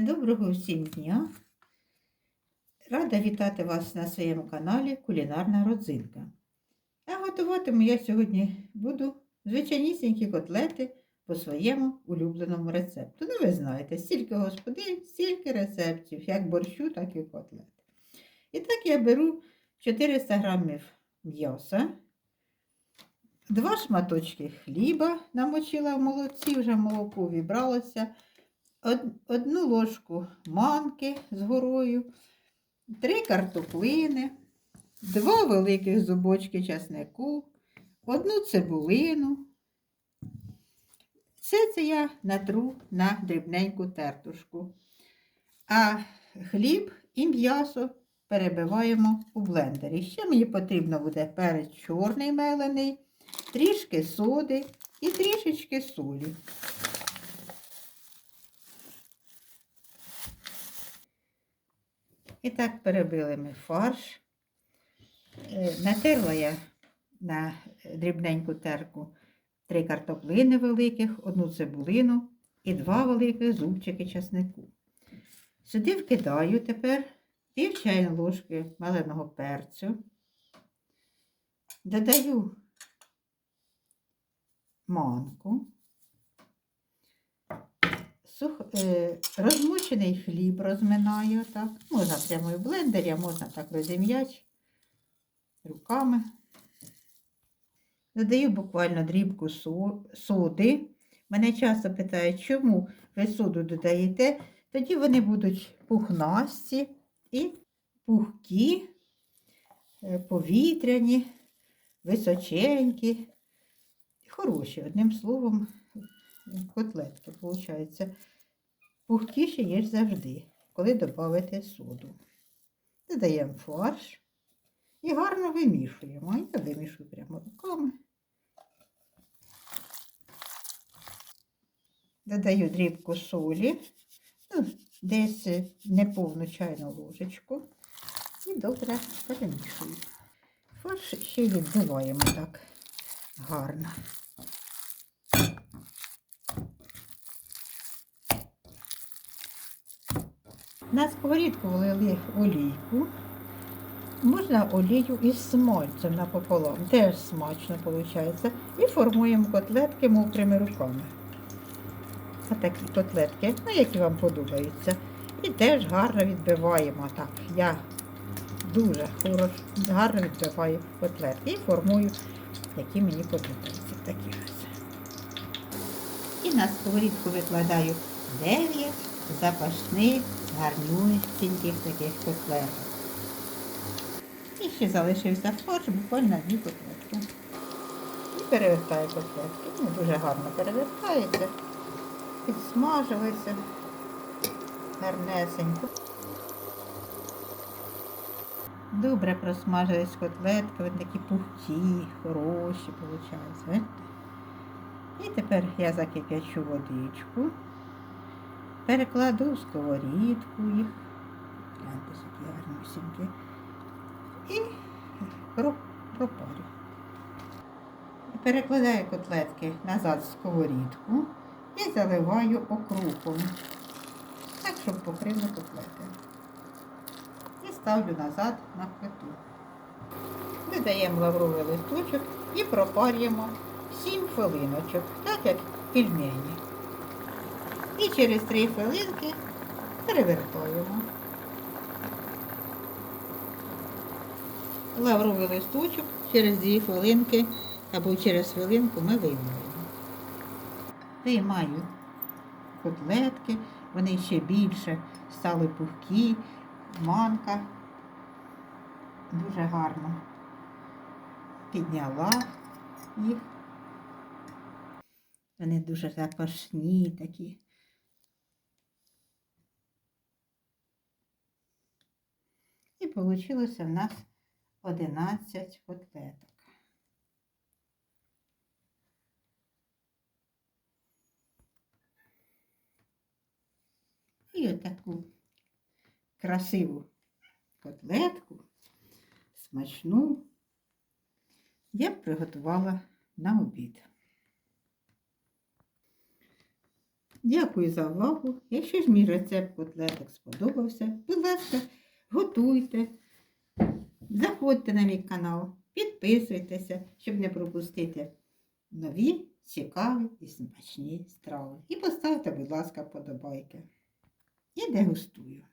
Доброго всім дня! Рада вітати вас на своєму каналі Кулінарна родзинка. А готуватиму я сьогодні буду звичайнісінькі котлети по своєму улюбленому рецепту. Ну, ви знаєте, стільки господин, стільки рецептів, як борщу, так і котлет. І так я беру 400 грамів м'яса, два шматочки хліба намочила в молоці, вже молоко вібралося. Од- одну ложку манки з горою, три картоплини, два великих зубочки часнику, одну цибулину. Все це я натру на дрібненьку тертушку. А хліб і м'ясо перебиваємо у блендері. Ще мені потрібно буде перець чорний мелений, трішки соди і трішечки солі. І так перебили ми фарш. Е, Натерла я на дрібненьку терку три картоплини великих, одну цибулину і два великих зубчики часнику. Сюди вкидаю тепер пів чайної ложки маленого перцю. Додаю манку. Сух, е, розмочений хліб розминаю так. Можна прямо в блендері, а можна так розім'яти руками. Додаю буквально дрібку соди. Мене часто питають, чому ви соду додаєте, тоді вони будуть пухнасті і пухкі, е, повітряні, височенькі, хороші, одним словом, котлетки, виходить. Пухкіші є завжди, коли додати соду. Додаємо фарш і гарно вимішуємо. Я вимішую прямо руками. Додаю дрібку солі, ну, десь неповну чайну ложечку. І добре перемішую. Фарш ще відбиваємо так гарно. На сковорідку влили олійку. Можна олію із смальцем напополам. Теж смачно виходить. І формуємо котлетки мокрими руками. Отакі котлетки, ну, які вам подобаються. І теж гарно відбиваємо. Так, я дуже хорошо, гарно відбиваю котлетки і формую, які мені подобаються. Такі ось. І на сковорідку викладаю 9 запашних, гарнюсіньких таких котлеток. І ще залишився фарш, буквально дві котлетки. І перевертаю котлетки. Вони дуже гарно перевертаються, підсмажилися гарнесенько. Добре просмажились котлетки, вони такі пухкі, хороші, виходить. І тепер я закип'ячу водичку, перекладу сковорідку їх. Гляньте, які гарнюсінькі. І пропарю. Перекладаю котлетки назад в сковорідку і заливаю окропом, так, щоб покрили котлети. І ставлю назад на плиту. Додаємо лавровий листочок і пропарюємо 7 хвилиночок, так як пельмені. І через 3 хвилинки перевертаємо. Лавровий листочок через 2 хвилинки або через хвилинку ми виймаємо. Виймаю котлетки, вони ще більше стали пухкі, манка дуже гарно підняла їх. Вони дуже запашні такі. Вийшло в нас 11 котлеток. І отаку красиву котлетку, смачну, я приготувала на обід. Дякую за увагу. Якщо ж мій рецепт котлеток сподобався, будь ласка, готуйте. Заходьте на мій канал, підписуйтеся, щоб не пропустити нові, цікаві і смачні страви. І поставте, будь ласка, подобайки. І дегустую.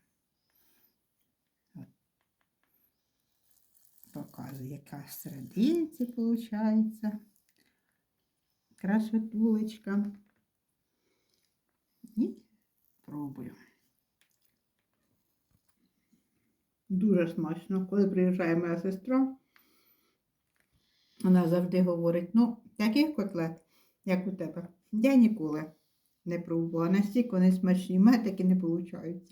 Показую, яка в серединці виходить. Красотулечка. І пробую. Дуже смачно. Коли приїжджає моя сестра, вона завжди говорить, ну, таких котлет, як у тебе, я ніколи не пробувала. Настільки вони смачні, таки не виходить.